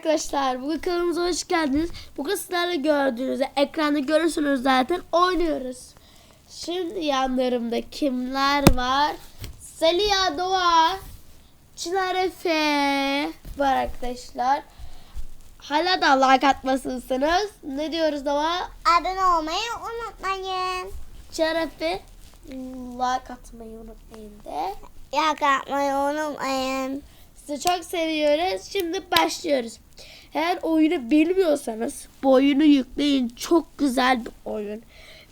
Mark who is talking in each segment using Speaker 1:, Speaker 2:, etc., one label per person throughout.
Speaker 1: Arkadaşlar bugün kanalımıza hoş geldiniz. Bugün sizlerle gördüğünüz ekranda görürsünüz zaten oynuyoruz. Şimdi yanlarımda kimler var? Seliha Doğa, Çınar Efe var arkadaşlar. Hala da like atmasınız. Ne diyoruz Doğa?
Speaker 2: Abone olmayı unutmayın.
Speaker 1: Çınar Efe like atmayı unutmayın de.
Speaker 2: Yak atmayı unutmayın.
Speaker 1: Sizi çok seviyoruz. Şimdi başlıyoruz. Eğer oyunu bilmiyorsanız bu oyunu yükleyin. Çok güzel bir oyun.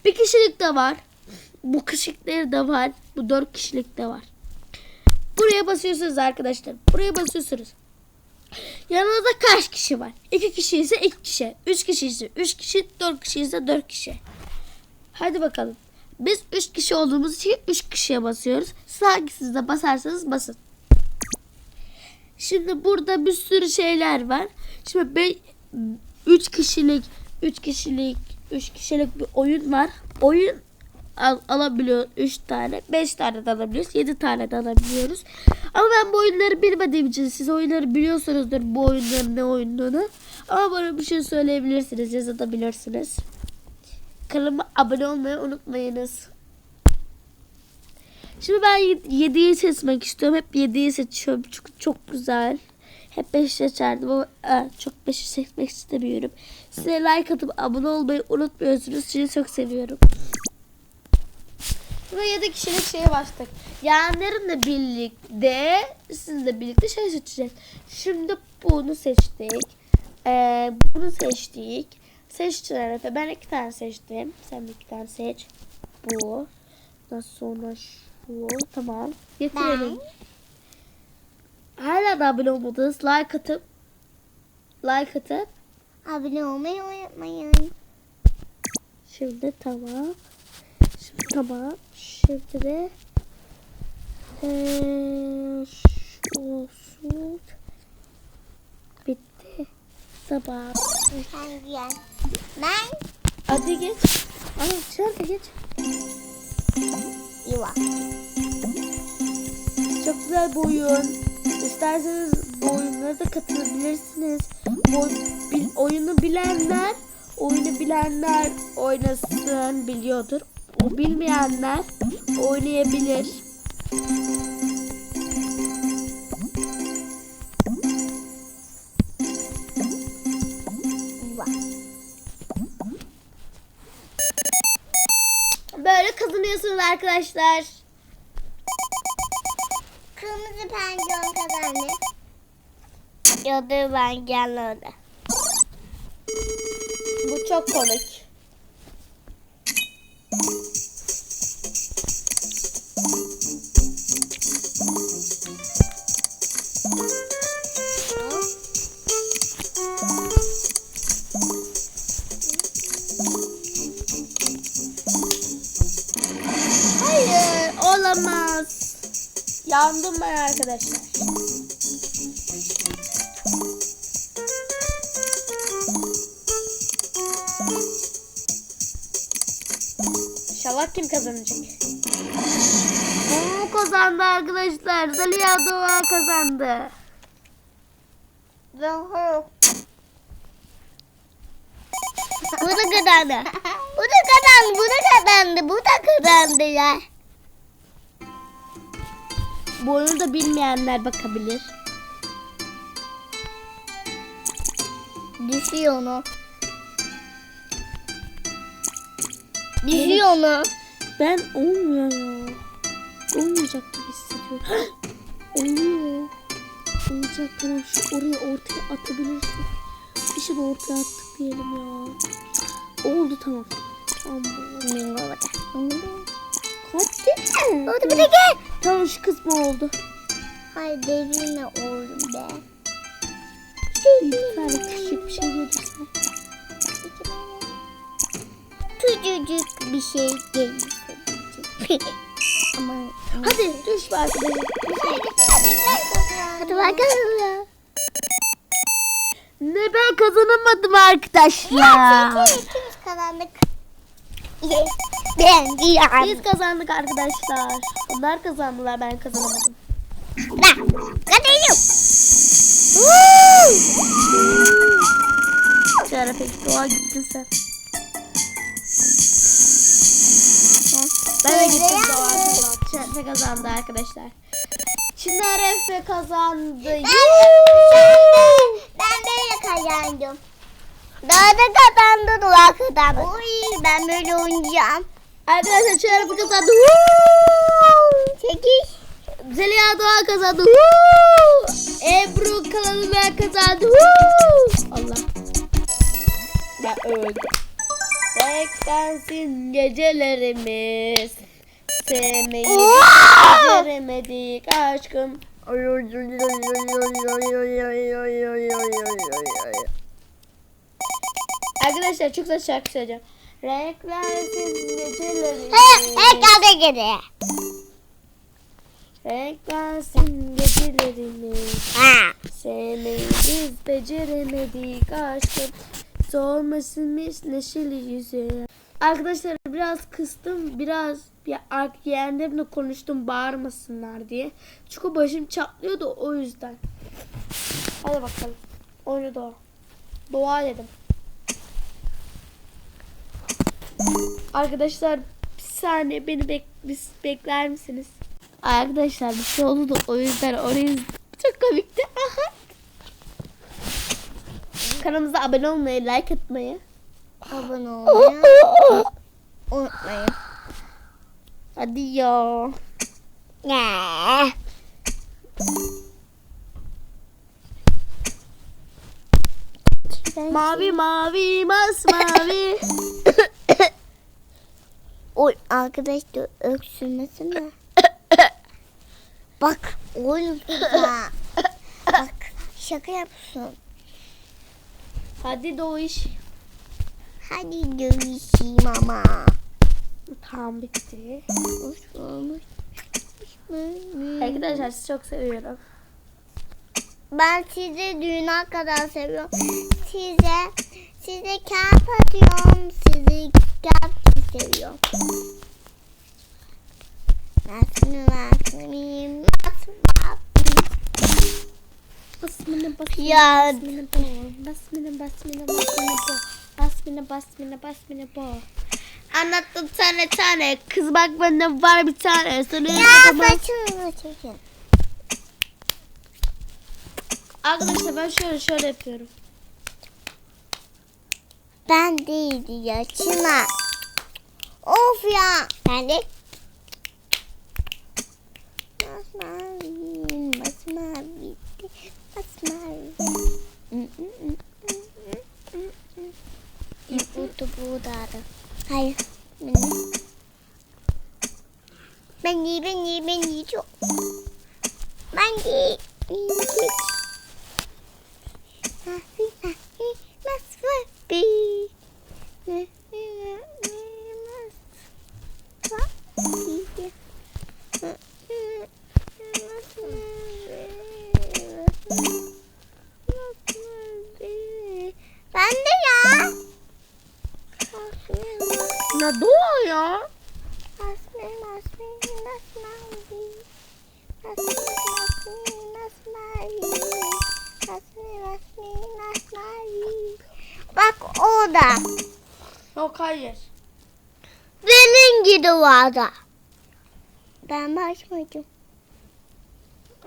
Speaker 1: Bir kişilik de var. Bu kişilikleri de var. Bu dört kişilik de var. Buraya basıyorsunuz arkadaşlar. Buraya basıyorsunuz. Yanınızda kaç kişi var? İki kişi ise iki kişi. Üç kişi ise üç kişi. Dört kişi ise dört kişi. Hadi bakalım. Biz üç kişi olduğumuz için üç kişiye basıyoruz. Siz hangisinde basarsanız basın. Şimdi burada bir sürü şeyler var. Şimdi ben 3 kişilik 3 kişilik 3 kişilik bir oyun var. Oyun al, alabiliyor 3 tane, 5 tane de alabiliyoruz, 7 tane de alabiliyoruz. Ama ben bu oyunları bilmediğim için siz oyunları biliyorsunuzdur bu oyunların ne oyununu. Ama bana bir şey söyleyebilirsiniz, yazabilirsiniz. Kanalıma abone olmayı unutmayınız. Şimdi ben 7'yi seçmek istiyorum. Hep 7'yi seçiyorum. Çünkü çok güzel. Hep 5 seçerdim ama e, çok 5'i seçmek istemiyorum. Size like atıp abone olmayı unutmuyorsunuz. Sizi çok seviyorum. Ve 7 kişilik şeye başladık. Yarınlarınla birlikte sizinle birlikte şey seçeceğiz. Şimdi bunu seçtik. Ee, bunu seçtik. Seçtiler Efe. Ben iki tane seçtim. Sen de iki tane seç. Bu. Daha sonra şu. Tamam. Getirelim. Hala da abone olmadınız. Like atıp like atıp
Speaker 2: Abone olmayı unutmayın.
Speaker 1: Şimdi tamam. Şimdi tamam. Şimdi de eee, şu olsun. Bitti. Tamam.
Speaker 2: Ben
Speaker 1: Hadi geç. Ana şöyle geç.
Speaker 2: yuva.
Speaker 1: Çok güzel oyun. İsterseniz bu oyunlara da katılabilirsiniz. Bu bil- oyunu bilenler, oyunu bilenler oynasın biliyordur. O bilmeyenler oynayabilir. Böyle kazanıyorsunuz arkadaşlar.
Speaker 2: Kırmızı penceron kazandı. Ya da ben gelmedi.
Speaker 1: Bu çok komik. Hayır, olamaz. Yandım ben arkadaşlar. İnşallah kim kazanacak? Bu kazandı arkadaşlar. Zaliha Doğa kazandı.
Speaker 2: Bu da kazandı. Bu da kazandı. Bu da kazandı. Bu da kazandı ya.
Speaker 1: Bu oyunu da bilmeyenler bakabilir.
Speaker 2: Düşüyor onu. Düşüyor onu.
Speaker 1: Ben olmuyor ya. Olmayacak gibi hissediyorum. Oluyor. Olacak tamam şu oraya ortaya atabilirsin. Bir şey ortaya attık diyelim ya. Oldu tamam. Tamam bu.
Speaker 2: Bingo
Speaker 1: Hadi.
Speaker 2: Oldu bir de gel.
Speaker 1: Tamam şu kısmı oldu.
Speaker 2: Hayır devirme oğlum be.
Speaker 1: Tane küçük bir şey gelirse.
Speaker 2: Küçücük bir şey değil. Ama
Speaker 1: Hadi düş be arkadaşım.
Speaker 2: Hadi bakalım.
Speaker 1: Ne ben kazanamadım arkadaşlar.
Speaker 2: Çünkü ikimiz kazandık. Ben diyorum.
Speaker 1: Biz kazandık arkadaşlar. Onlar kazandılar ben kazanamadım.
Speaker 2: Ben kazanıyorum.
Speaker 1: Ara peki doğa gittin sen. Ben de gittim doğa. Efe kazandı arkadaşlar. Çınar Efe kazandı.
Speaker 2: Ben böyle kazandım. Daha da kazandı dua kazandı. Oy ben böyle oynayacağım.
Speaker 1: Arkadaşlar Çınar bu kazandı.
Speaker 2: Çekiş.
Speaker 1: Zeliha Doğan kazandı. Woo! Ebru kanalı ben kazandı. Woo! Allah. Ben öldüm. Beklensin gecelerimiz. Sevmeyi beceremedik aşkım. Arkadaşlar çok da şarkı söyleyeceğim.
Speaker 2: Renklersiz geceleri.
Speaker 1: Renklersiz geceleri.
Speaker 2: Renklersin
Speaker 1: gecelerimi. Sevmeyiz beceremedik aşkım. Sormasın hiç neşeli yüzü. Arkadaşlar biraz kıstım biraz ya yeğenlerimle konuştum bağırmasınlar diye. Çünkü başım çatlıyordu o yüzden. Hadi bakalım. Oyunu doğa. Doğa dedim. Arkadaşlar bir saniye beni bek biz bekler misiniz? Arkadaşlar bir şey oldu da o yüzden orayı çok komikti. Kanalımıza abone olmayı, like atmayı.
Speaker 2: Abone olmayı unutmayın.
Speaker 1: Hadi ya. Mavi mavi masmavi.
Speaker 2: Oy arkadaşlar öksürmesene. Bak oğlum ya. Bak şaka yapsın.
Speaker 1: Hadi doğuş.
Speaker 2: Hadi dövüşeyim ama.
Speaker 1: Tamam bitti.
Speaker 2: Hoş olmuş.
Speaker 1: Arkadaşlar sizi çok seviyorum.
Speaker 2: Ben sizi düğüne kadar seviyorum. Size size kalp atıyorum. Sizi kalp seviyorum. Nasıl nasıl
Speaker 1: Basmine basmine basmine. Basmine basmine basmine. Basmine basmine basmine bo. Anlattım tane tane. Kız bak bende var bir tane. Sana
Speaker 2: Ya saçını çekin.
Speaker 1: Arkadaşlar ben şöyle şöyle yapıyorum.
Speaker 2: Ben değildi ya Çınar. Of ya. Ben de. Masmavi, masmavi. Hayır. Ben iyi, ben iyi, ben iyi çok. Ben iyi. iyi çok. Mavi, mavi, masmavi.
Speaker 1: Ne doğa ya?
Speaker 2: Bak orada.
Speaker 1: Yok hayır.
Speaker 2: Benim gibi vardı. Ben başmadım.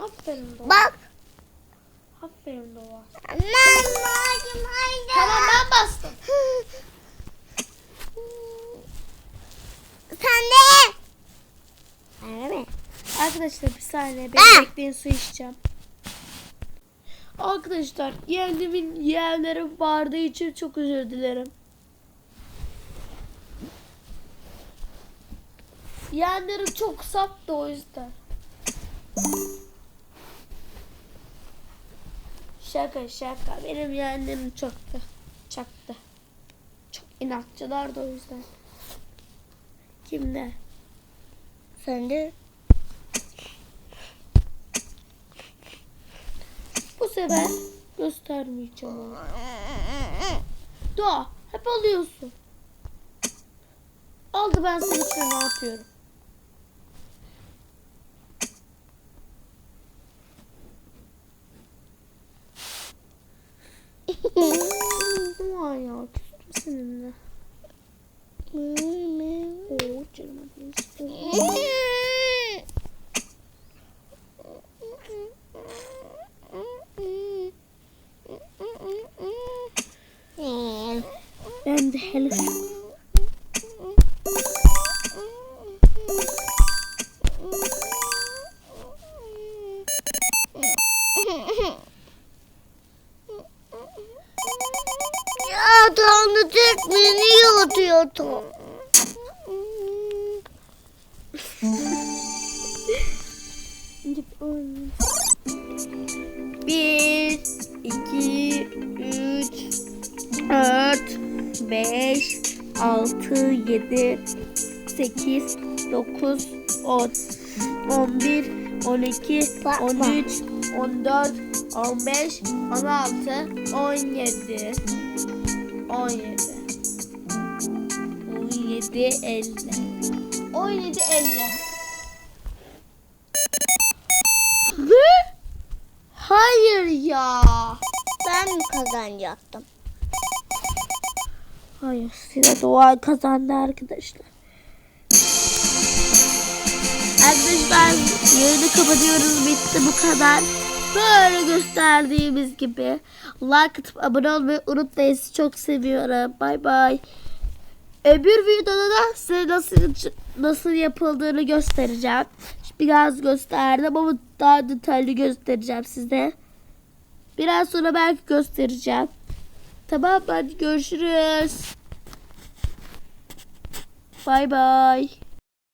Speaker 1: Aferin doğa.
Speaker 2: Bak.
Speaker 1: Aferin doğa.
Speaker 2: Ben başmadım.
Speaker 1: Tamam ben bastım.
Speaker 2: De. Öyle mi?
Speaker 1: Arkadaşlar bir saniye beni bekleyin su içeceğim. Arkadaşlar yeğenimin yeğenleri vardığı için çok özür dilerim. Yeğenlerim çok saptı o yüzden. Şaka şaka benim yeğenlerim çoktu. Çaktı. Çok inatçılardı o yüzden.
Speaker 2: Kimde? Sende.
Speaker 1: Bu sefer göstermeyeceğim. Doğa hep alıyorsun. Aldı ben seni sana atıyorum. Aman ya küstüm seninle. Canım. Ben de hele
Speaker 2: Ya Tanrı tek beni yatıyordu.
Speaker 1: Bir, iki, üç, dört, beş, altı, yedi, sekiz, dokuz, on, on bir, on iki, on üç, on dört, on beş, on altı, on yedi, on yedi, on yedi, elli, on yedi, elli. Ya.
Speaker 2: Ben mi kazanacaktım?
Speaker 1: Hayır size Doğan kazandı arkadaşlar. Arkadaşlar yayını kapatıyoruz bitti bu kadar. Böyle gösterdiğimiz gibi. Like atıp abone olmayı unutmayın. Sizi çok seviyorum. Bay bay. Öbür videoda da size nasıl nasıl yapıldığını göstereceğim. Biraz gösterdim ama daha detaylı göstereceğim size. Biraz sonra belki göstereceğim. Tamam hadi görüşürüz. Bay bay.